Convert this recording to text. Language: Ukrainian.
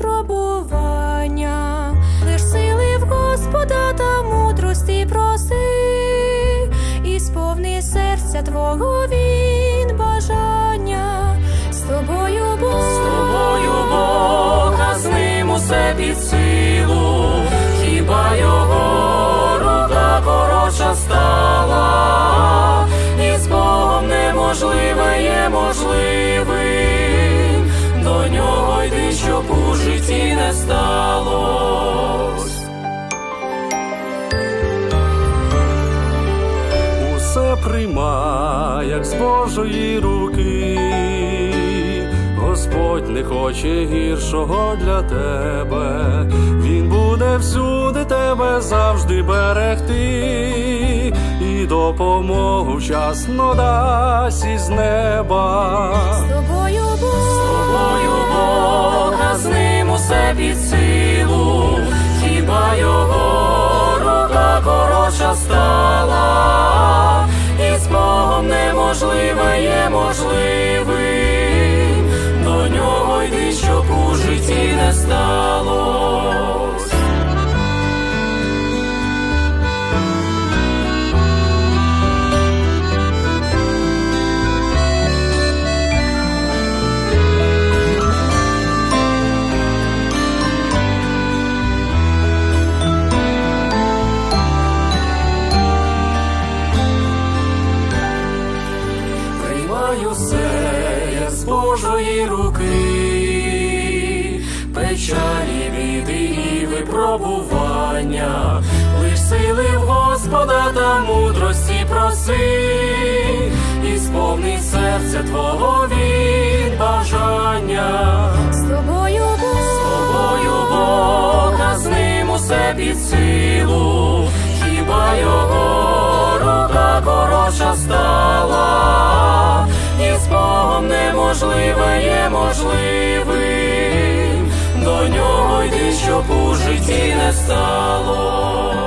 випробування, лиш сили в Господа та мудрості проси, і сповни серця твого він бажання, з тобою Бог, з тобою Бог, а з ним усе під. Усе як з Божої руки. Господь не хоче гіршого для тебе, Він буде всюди тебе завжди берегти, і допомогу вчасно дасть із неба. з тобою Бог, З тобою Бог, а з ним усе під силу, хіба його рука коротша стала, Неможливе є можливим, до нього йди, щоб у житті не сталось. Приймаю все, як з Божої руки, печалі, біди і випробування, лиш сили в Господа та мудрості проси, і сповни серця твого він бажання. з тобою Бог, З тобою Бог, а з ним усе під силу, хіба його рука коротша стала, Неможливе є можливим, до нього йди, щоб у житті не сталось.